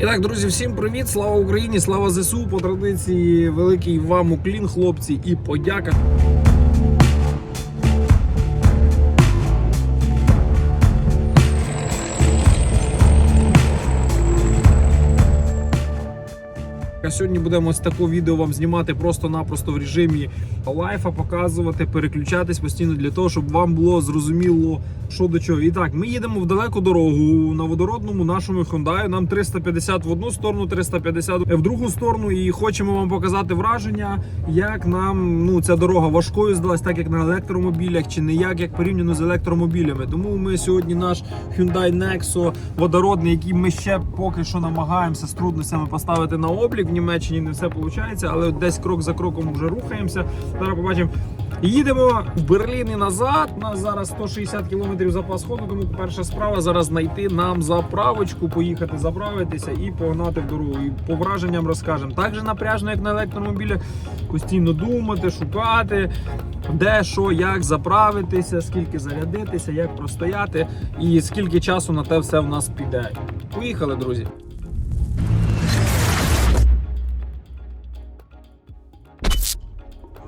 І так, друзі, всім привіт! Слава Україні! Слава ЗСУ! По традиції великий вам уклін, хлопці, і подяка. А Сьогодні будемо ось таке відео вам знімати просто-напросто в режимі лайфа, показувати, переключатись постійно для того, щоб вам було зрозуміло, що до чого. І так, ми їдемо в далеку дорогу на водородному нашому Hyundai. Нам 350 в одну сторону, 350 в другу сторону. І хочемо вам показати враження, як нам ну ця дорога важкою здалась, так як на електромобілях, чи не як, як порівняно з електромобілями. Тому ми сьогодні наш Hyundai Nexo водородний, який ми ще поки що намагаємося з трудностями поставити на облік. Німеччині не все виходить, але десь крок за кроком вже рухаємося. Зараз побачимо. Їдемо в Берлін і назад. У нас зараз 160 км запас ходу. Тому перша справа зараз знайти нам заправочку, поїхати заправитися і погнати в дорогу. І по враженням розкажемо. Так же напряжно, як на електромобілях, постійно думати, шукати, де що, як заправитися, скільки зарядитися, як простояти і скільки часу на те все в нас піде. Поїхали, друзі.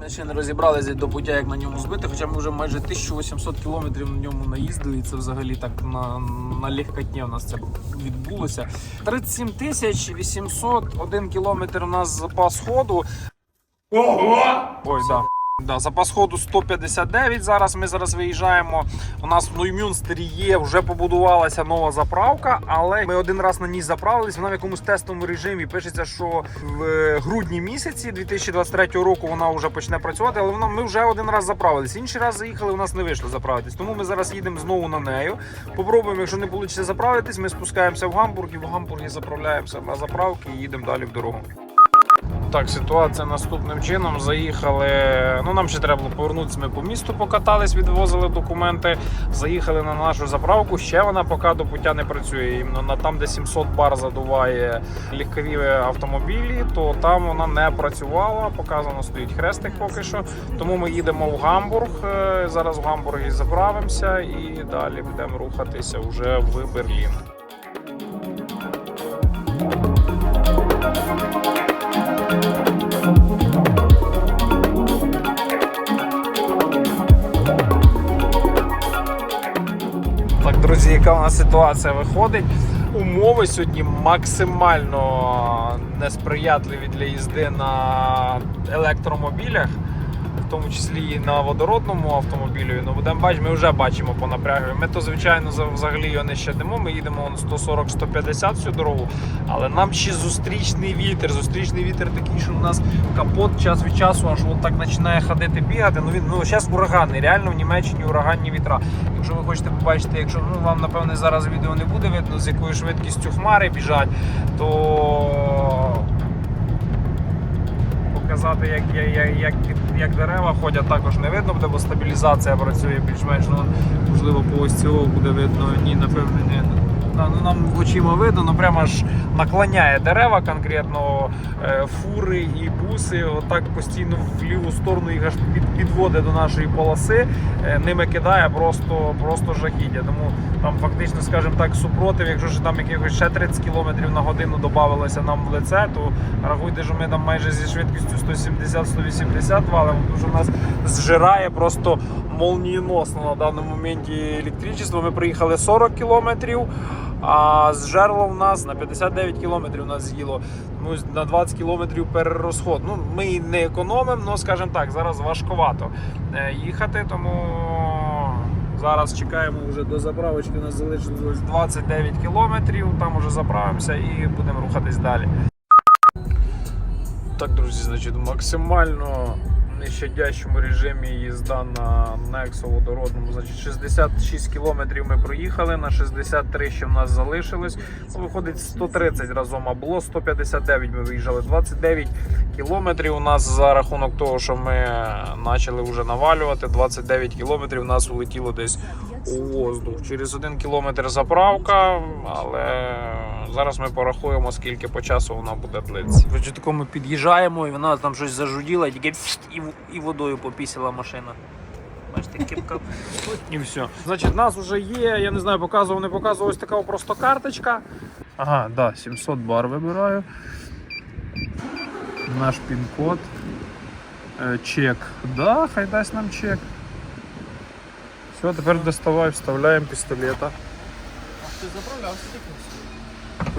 Ми ще не розібралися до пуття, як на ньому збити, хоча ми вже майже 1800 кілометрів на ньому наїздили, і це взагалі так на, на легкотні у нас це відбулося. 37 тисяч 801 кілометр у нас запас ходу. Ого! Ой, да. Да, запас ходу 159. Зараз ми зараз виїжджаємо. У нас в Ноймюнстері є, вже побудувалася нова заправка, але ми один раз на ній заправились. Вона в якомусь тестовому режимі. Пишеться, що в е, грудні місяці 2023 року вона вже почне працювати, але вона ми вже один раз заправились. Інший раз заїхали, у нас не вийшло заправитись. Тому ми зараз їдемо знову на нею. Попробуємо, якщо не вийде заправитись, ми спускаємося в Гамбург і в Гамбургі заправляємося на заправки і їдемо далі в дорогу. Так, ситуація наступним чином. Заїхали. Ну нам ще треба було повернутися. Ми по місту покатались, відвозили документи. Заїхали на нашу заправку. Ще вона поки до пуття не працює. Іменно на там, де 700 бар задуває легкові автомобілі, то там вона не працювала. Показано стоїть хрестик поки що. Тому ми їдемо в Гамбург. Е, Зараз в Гамбургі заправимося і далі будемо рухатися вже в Берлін. Яка у нас ситуація виходить? Умови сьогодні максимально несприятливі для їзди на електромобілях, тому числі і на водородному автомобілі. Ну, будемо бачити, ми вже бачимо по напрягу. Ми то, звичайно, за- взагалі його не щадимо. Ми їдемо он 140-150 всю дорогу, але нам ще зустрічний вітер. Зустрічний вітер такий, що у нас капот час від часу аж от так починає ходити бігати. Ну він ну зараз ураганний. Реально в Німеччині ураганні вітра. Якщо ви хочете побачити, якщо ну вам напевне зараз відео не буде видно, з якою швидкістю хмари біжать, то показати, як, як, як, як, дерева ходять, також не видно буде, бо стабілізація працює більш-менш. Ну, можливо, по ось цього буде видно. Ні, напевно, не. Ну, нам очима видно, ну прямо аж наклоняє дерева конкретно е, фури і буси. Отак постійно в ліву сторону їх аж під, підводить до нашої полоси, е, ними кидає просто, просто жахіття. Тому там фактично, скажімо так, супротив, якщо ж там якихось ще 30 км на годину додавалося нам в лице, то рахуйте, що ми там майже зі швидкістю 170-180 валимо, тому що нас зжирає просто молнієносно на даному моменті електричество. Ми приїхали 40 кілометрів, а зжерло в нас на 59 кілометрів нас з'їло. Ну, на 20 кілометрів перерозход. Ну, ми не економимо, але, скажімо так, зараз важковато е, їхати, тому зараз чекаємо вже до заправочки. У нас залишилось 29 кілометрів, там уже заправимося і будемо рухатись далі. Так, друзі, значить, максимально нещадящому режимі їзда на Nexo водородному. Значить, 66 кілометрів ми проїхали, на 63 ще в нас залишилось. Виходить 130 разом, а було 159 ми виїжджали. 29 кілометрів у нас за рахунок того, що ми почали вже навалювати. 29 кілометрів у нас улетіло десь у воздух. Через один кілометр заправка, але зараз ми порахуємо, скільки по часу вона буде длитися. Тако ми під'їжджаємо, і вона там щось зажуділа, і тільки і, і водою попісила машина. бачите. І все. Значить, нас вже є, я не знаю, показував, не показував ось така просто карточка. Ага, да, 700 бар вибираю. Наш пін-код. Е, Чек. Да, хай дасть нам чек. Все, тепер доставай, вставляємо пістолета. Ти заправлявся таким.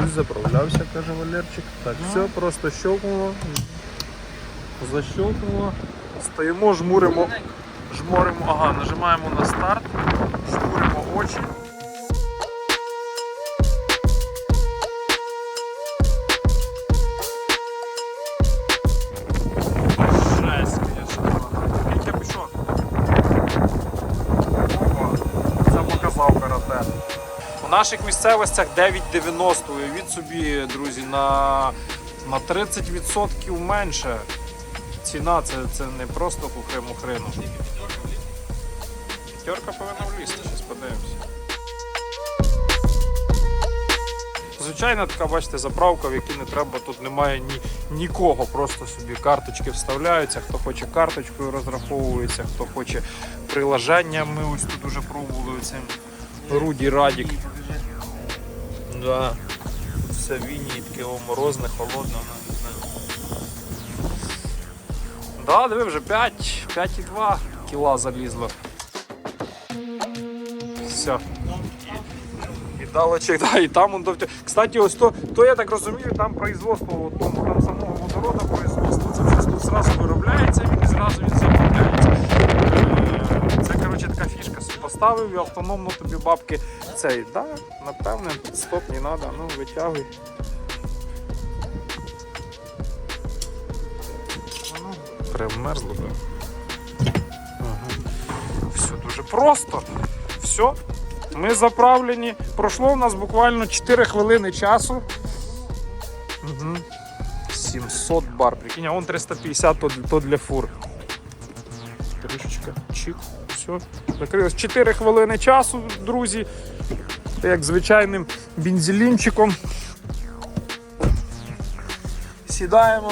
Заправлявся, каже Валерчик. Так, Ну. все, просто щелкнуло. Защелкнуло. Стоїмо, жмуримо. Жмуримо, ага, нажимаємо на старт, жмуримо очі. Наших місцевостях 9,90. Уявіть собі, друзі, на, на 30% менше. Ціна це, це не просто кухри-мухрину. П'ятерка повинна влізти, зараз подивимося. Звичайна така, бачите, заправка, в якій не треба, тут немає ні, нікого, просто собі карточки вставляються. Хто хоче карточкою розраховується, хто хоче приложенням. Ми ось тут уже пробували цим Руді Радік. Да. Тут все вінні, таке морозне, холодне, не знаю. Да, диви, вже 5, 5,2 кіла залізло. Все. І дало чек, да, і там он довтя- Кстати, ось то, то я так розумію, там производство, от, там самого водорода производство, це все тут зразу виробляється, і зразу він заправляється. Е, Це коротше така фішка собі поставив і автономно тобі бабки цей. Да, напевне, стоп, не треба, ну витягуй. Воно Примерзло би. Все дуже просто. Все. Ми заправлені. Пройшло у нас буквально 4 хвилини часу. Угу. 700 бар. Прикинь, а вон 350 то, то для фур. Трішечка. Чик. Все. Закрилось 4 хвилини часу, друзі. Як звичайним бензелінчиком. Сідаємо.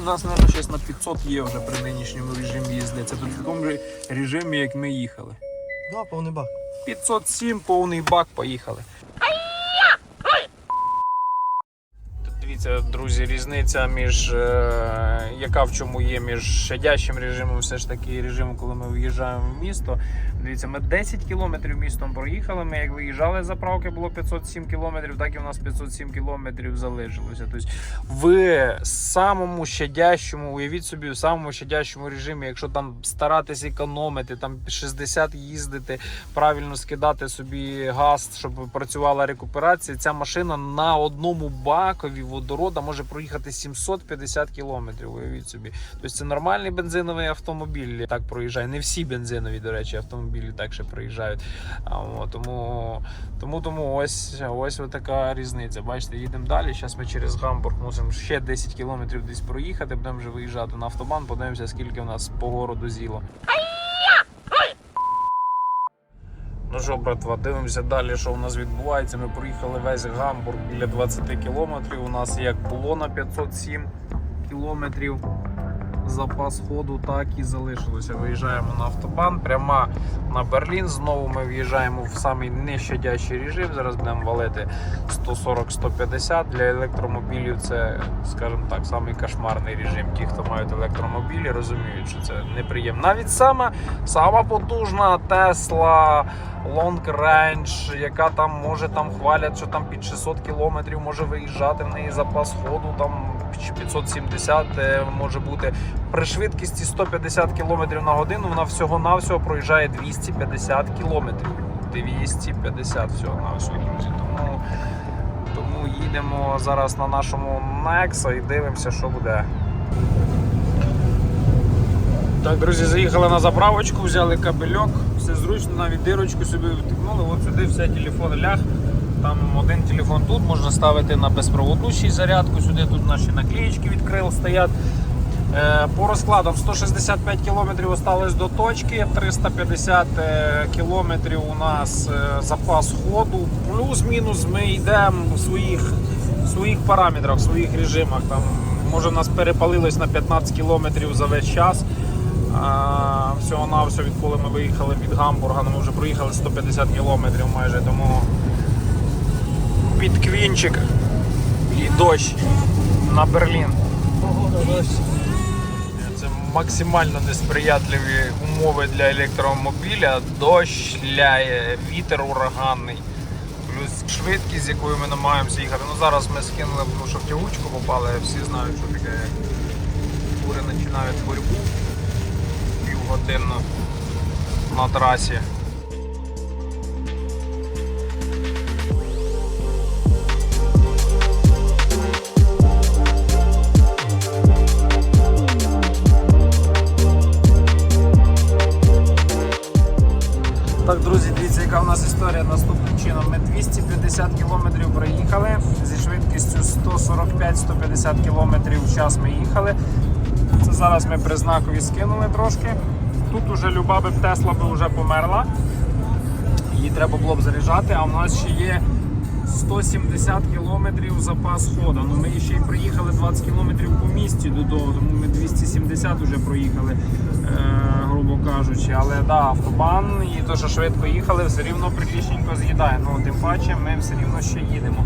У нас, мабуть, щось на 500 є вже при нинішньому режимі їзди. Це при такому же режимі, як ми їхали. Да, повний бак. 507, повний бак, поїхали. Тут Дивіться, друзі, різниця між е, яка в чому є між щадящим режимом, все ж таки режимом, коли ми виїжджаємо в місто. Дивіться, ми 10 кілометрів містом проїхали. Ми як виїжджали з заправки, було 507 кілометрів, так і у нас 507 кілометрів залишилося. Тобто в самому щадящому, уявіть собі, в самому щадящому режимі, якщо там старатись економити, там 60 їздити, правильно скидати собі газ, щоб працювала рекуперація, ця машина на одному бакові водорода може проїхати 750 кілометрів. Уявіть собі. Тобто це нормальний бензиновий автомобіль. Так проїжджає. Не всі бензинові, до речі, автомобілі так ще проїжджають. Тому, тому, тому ось ось така різниця. Бачите, їдемо далі. Зараз ми через Гамбург мусимо ще 10 кілометрів десь проїхати. Будемо вже виїжджати на автобан. Подивимося, скільки у нас по городу зіло. Ну що, братва, дивимося далі, що у нас відбувається. Ми проїхали весь Гамбург біля 20 кілометрів. У нас як було на 507 кілометрів запас ходу, так і залишилося. Виїжджаємо на автобан, пряма на Берлін. Знову ми в'їжджаємо в самий нещадящий режим. Зараз будемо валити 140-150. Для електромобілів це, скажімо так, самий кошмарний режим. Ті, хто мають електромобілі, розуміють, що це неприємно. Навіть сама, сама потужна Тесла. Long Range, яка там може там хвалять, що там під 600 кілометрів може виїжджати в неї запас ходу, там чи 570 е, може бути. При швидкості 150 км на годину вона всього-навсього проїжджає 250 кілометрів. 250 всього-навсього, друзі. Тому, тому їдемо зараз на нашому Nexo і дивимося, що буде. Так, друзі, заїхали на заправочку, взяли кабельок, все зручно, навіть дирочку собі втикнули, от сюди все, телефон ляг. Там один телефон тут, можна ставити на безпроводну зарядку, сюди тут наші наклеїчки від крил стоять. Е, По розкладам 165 км осталось до точки, 350 е, км у нас е, запас ходу. Плюс-мінус ми йдемо в своїх, своїх параметрах, в своїх режимах. Там, може, у нас перепалилось на 15 км за весь час. А, всього на все, відколи ми виїхали від Гамбурга, ну, ми вже проїхали 150 кілометрів майже, тому під квінчик і дощ на Берлін. Це максимально несприятливі умови для електромобіля. Дощ ляє, вітер ураганний, плюс швидкість, з якою ми намагаємося їхати. Ну зараз ми скинули, тому що в тягучку попали, всі знають, що таке фури починають боротьбу півгодинну на трасі. Так, друзі, дивіться, яка в нас історія наступним чином. Ми 250 кілометрів проїхали зі швидкістю 145-150 кілометрів в час ми їхали. Зараз ми при знакові скинули трошки. Тут уже люба би Тесла би вже померла. Її треба було б заряджати, а в нас ще є 170 кілометрів запас ходу. Ну ми ще й проїхали 20 кілометрів по місті додому, тому ми 270 вже проїхали, е, грубо кажучи. Але да, автобан і що швидко їхали, все рівно прилічненько з'їдає. Ну тим паче ми все рівно ще їдемо.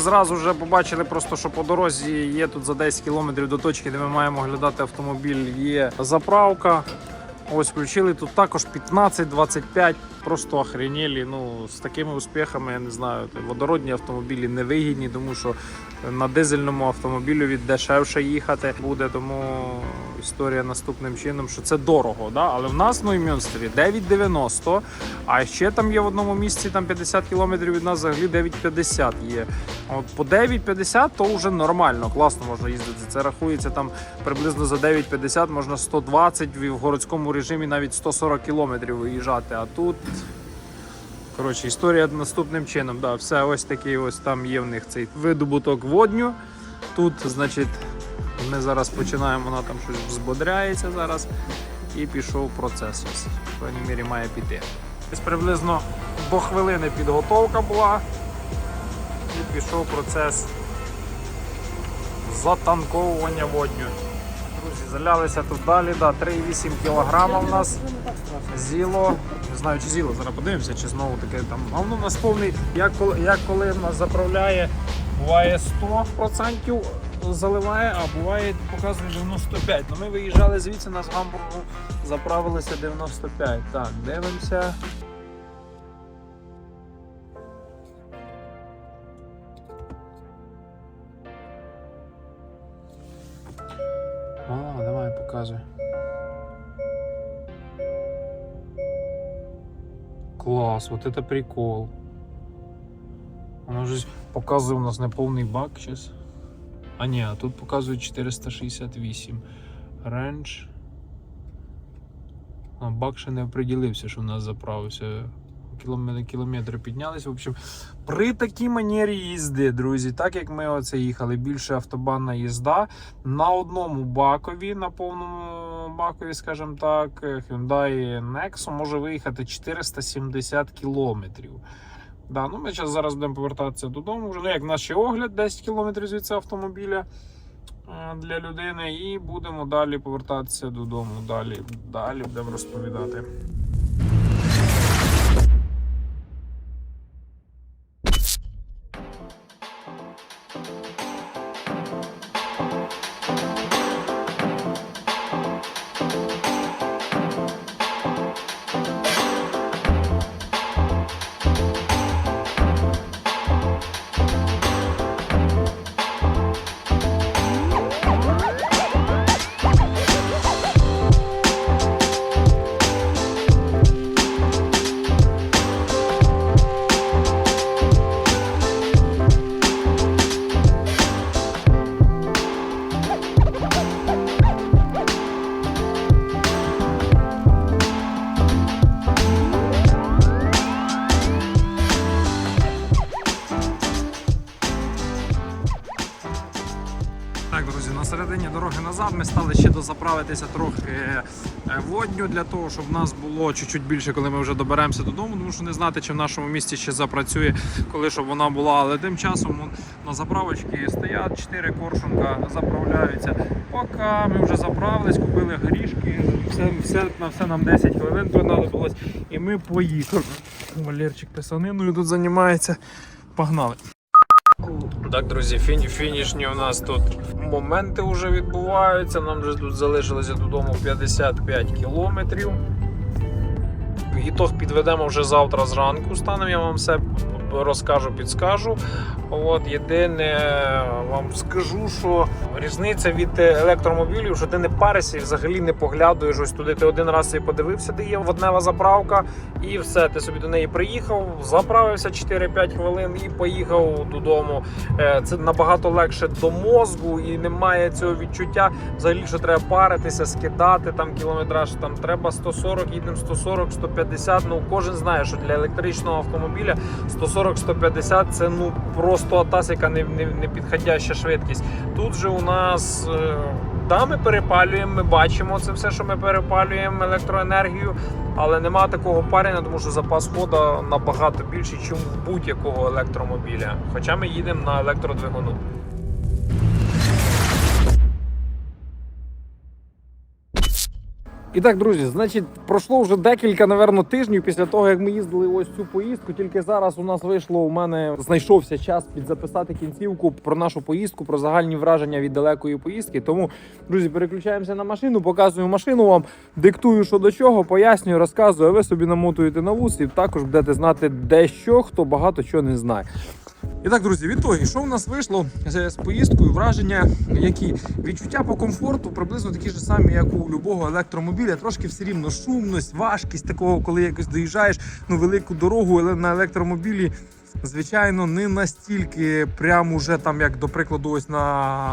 Зразу вже побачили, просто що по дорозі є тут за 10 кілометрів до точки, де ми маємо оглядати автомобіль. Є заправка. Ось включили тут також 15-25. Просто охренєлі. Ну з такими успіхами я не знаю. Водородні автомобілі невигідні, тому що на дизельному автомобілю дешевше їхати буде. Тому історія наступним чином, що це дорого. Да? Але в нас ну, в Мюнстері 9,90. А ще там є в одному місці там 50 кілометрів від нас взагалі 9,50 є. От по 9,50 то вже нормально, класно можна їздити. Це рахується там приблизно за 9,50 можна 120 в городському режимі навіть 140 кілометрів виїжджати. А тут. Коротше, історія наступним чином. Да, все ось такий ось там є в них цей видобуток водню. Тут, значить, ми зараз починаємо, вона там щось взбодряється зараз. І пішов процес. Ось, в певній мірі має піти. Десь приблизно до хвилини підготовка була. І пішов процес затанковування водню. Залялися тут далі, да, 3,8 кг в нас зіло. Не знаю, чи зіло, зараз подивимося, чи знову таке там. А воно в нас повний, як коли, як коли в нас заправляє, буває 100% заливає, а буває показує 95. Ну ми виїжджали звідси, нас в Гамбургу заправилися 95. Так, дивимося. Показуй. Класс, вот это прикол. Воно ж показує у нас неповний бак зараз. А ні, а тут показує 468. Рендж. А бак ще не оприділився, що в нас заправився. Кілометри, піднялись. В общем, при такій манері їзди, друзі, так як ми оце їхали, більше автобанна їзда на одному бакові, на повному бакові, скажімо так, Hyundai Nexo може виїхати 470 кілометрів. Да, ну ми зараз, зараз будемо повертатися додому. Вже ну, як наш огляд 10 кілометрів звідси автомобіля е, для людини, і будемо далі повертатися додому. Далі, далі будемо розповідати. Дозаправитися трохи е, водню для того, щоб нас було чуть-чуть більше, коли ми вже доберемося додому, тому що не знати, чи в нашому місті ще запрацює, коли щоб вона була. Але тим часом на заправочці стоять 4 коршунка, заправляються. Поки ми вже заправились, купили горішки, все, все, на все нам 10 хвилин понадобилось, і ми поїхали. Валерчик писаниною тут займається. Погнали. Так, друзі, фіні, фінішні у нас тут моменти вже відбуваються. Нам вже тут залишилося додому 55 кілометрів. Ітог підведемо вже завтра зранку. Станемо, я вам все розкажу, підскажу. От єдине вам скажу, що різниця від електромобілів, що ти не паришся і взагалі не поглядуєш ось туди. Ти один раз і подивився, де є воднева заправка, і все. Ти собі до неї приїхав, заправився 4-5 хвилин і поїхав додому. Е, Це набагато легше до мозку і немає цього відчуття. Взагалі, що треба паритися, скидати там кілометраж. Там треба 140, їдемо 140, 150. Ну кожен знає, що для електричного автомобіля 140-150 це ну просто атас, яка не, не, не підходяща швидкість. Тут же у нас. е, Да, ми перепалюємо, ми бачимо це все, що ми перепалюємо електроенергію, але нема такого парення, тому що запас хода набагато більший, ніж у будь-якого електромобіля. Хоча ми їдемо на електродвигуну. І так, друзі, значить, пройшло вже декілька, напевно, тижнів після того, як ми їздили ось цю поїздку. Тільки зараз у нас вийшло, у мене знайшовся час підзаписати кінцівку про нашу поїздку, про загальні враження від далекої поїздки. Тому, друзі, переключаємося на машину, показую машину вам, диктую, що до чого, пояснюю, розказую. а Ви собі намотуєте на вус і також будете знати дещо, хто багато чого не знає. І так, друзі, відтоді, що в нас вийшло з поїздкою, враження, які відчуття по комфорту приблизно такі ж самі, як у любого електромобіля. Трошки все рівно шумність, важкість такого, коли якось доїжджаєш ну, велику дорогу, на електромобілі. Звичайно, не настільки прямо уже там, як до прикладу, ось на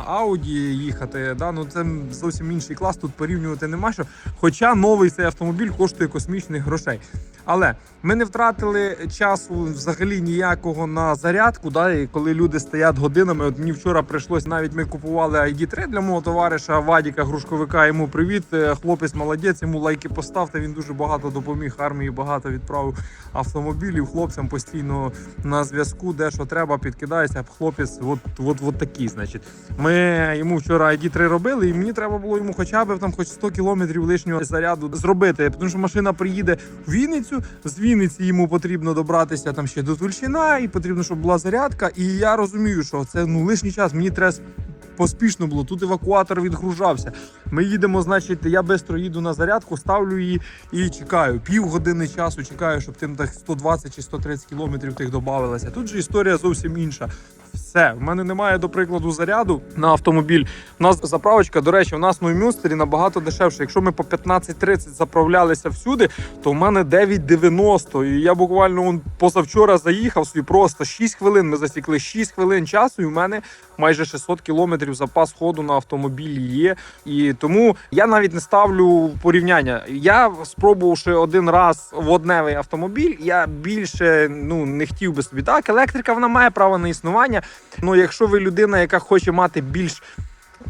Ауді їхати. Да? Ну це зовсім інший клас. Тут порівнювати нема що. Хоча новий цей автомобіль коштує космічних грошей. Але ми не втратили часу взагалі ніякого на зарядку. Да? І коли люди стоять годинами, от мені вчора прийшлось навіть ми купували ID3 для мого товариша Вадіка Грушковика. Йому привіт. Е, Хлопець молодець, йому лайки поставте. Він дуже багато допоміг армії, багато відправив автомобілів. Хлопцям постійно на зв'язку, де що треба, підкидається. Хлопець, от, от, от такий, значить. Ми йому вчора ID3 робили, і мені треба було йому хоча б там хоч 100 кілометрів лишнього заряду зробити. Тому що машина приїде в Вінницю. З Вінниці йому потрібно добратися там ще до Тульщина, і потрібно, щоб була зарядка. І я розумію, що це ну лишній час. Мені треба поспішно було. Тут евакуатор відгружався. Ми їдемо, значить, я швидко їду на зарядку, ставлю її і чекаю. Пів години часу чекаю, щоб тим так 120 чи 130 кілометрів тих додавалося. Тут же історія зовсім інша. Все, в мене немає, до прикладу, заряду на автомобіль. У нас заправочка, до речі, у нас на Мюнстері набагато дешевше. Якщо ми по 15-30 заправлялися всюди, то в мене 9,90. І я буквально он позавчора заїхав собі просто 6 хвилин. Ми засікли 6 хвилин часу, і в мене майже 600 кілометрів запас ходу на автомобілі є. І тому я навіть не ставлю порівняння. Я спробувавши один раз водневий автомобіль, я більше ну не хотів би собі. Так, електрика вона має право на існування. Ну якщо ви людина, яка хоче мати більш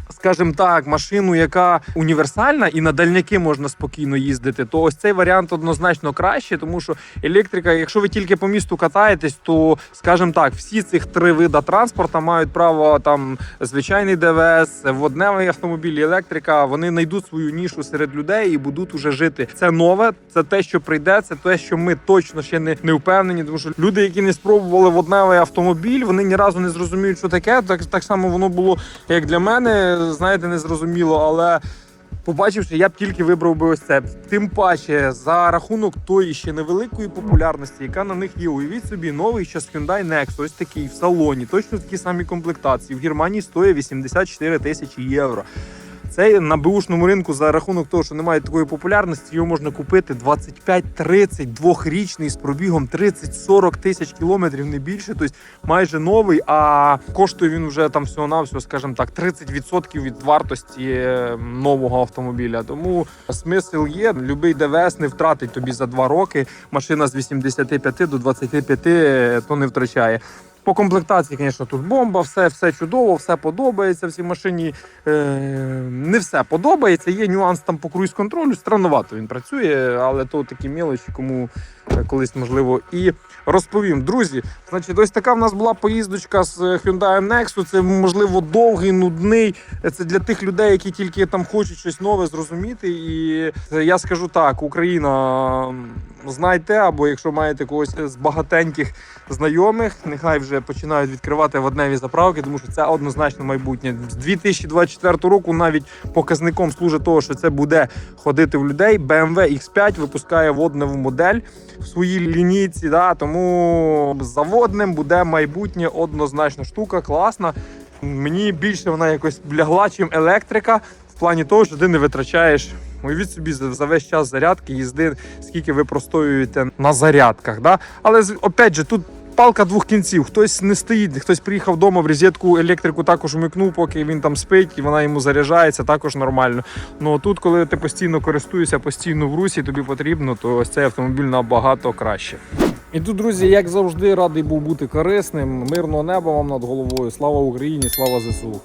скажімо так, машину, яка універсальна і на дальняки можна спокійно їздити, то ось цей варіант однозначно краще, тому що електрика, якщо ви тільки по місту катаєтесь, то скажімо так, всі цих три вида транспорту мають право там звичайний ДВС, водневий автомобіль, електрика. Вони знайдуть свою нішу серед людей і будуть уже жити. Це нове, це те, що прийде, це те, що ми точно ще не, не впевнені. Тому що люди, які не спробували водневий автомобіль, вони ні разу не зрозуміють, що таке. Так так само воно було як для мене, знаєте, не зрозуміло, але. Побачивши, я б тільки вибрав би ось це. Тим паче за рахунок тої ще невеликої популярності, яка на них є. Уявіть собі, новий щас Hyundai Nexo, ось такий в салоні, точно такі самі комплектації. В Германії стоїть 84 тисячі євро. Цей на бушному ринку за рахунок того, що немає такої популярності, його можна купити 25-30, двохрічний з пробігом 30-40 тисяч кілометрів, не більше. Тобто майже новий, а коштує він вже там всього-навсього, скажімо так, 30% від вартості е, нового автомобіля. Тому смисл є. Любий ДВС не втратить тобі за два роки. Машина з 85 до 25 е, то не втрачає. По комплектації, звісно, тут бомба, все, все чудово, все подобається Всій машині. Е, не все подобається. Є нюанс там по круїз-контролю. Странновато він працює, але то такі мілочі, кому колись можливо і розповім. Друзі, значить, ось така в нас була поїздочка з Hyundai Nexus. Це можливо довгий, нудний. Це для тих людей, які тільки там хочуть щось нове зрозуміти. І я скажу так: Україна знайте, або якщо маєте когось з багатеньких знайомих, нехай вже починають відкривати водневі заправки, тому що це однозначно майбутнє. З 2024 року навіть показником служить того, що це буде ходити в людей. BMW X5 випускає водневу модель в своїй лінійці. Да, тому заводним буде майбутнє однозначно штука, класна. Мені більше вона якось лягла, чим електрика, в плані того, що ти не витрачаєш. Уявіть собі за, весь час зарядки їзди, скільки ви простоюєте на зарядках. Да? Але опять же, тут палка двох кінців. Хтось не стоїть, хтось приїхав вдома в розетку, електрику також вмикнув, поки він там спить, і вона йому заряджається, також нормально. Ну тут, коли ти постійно користуєшся, постійно в русі, тобі потрібно, то ось цей автомобіль набагато краще. І тут, друзі, як завжди, радий був бути корисним. Мирного неба вам над головою. Слава Україні, слава ЗСУ.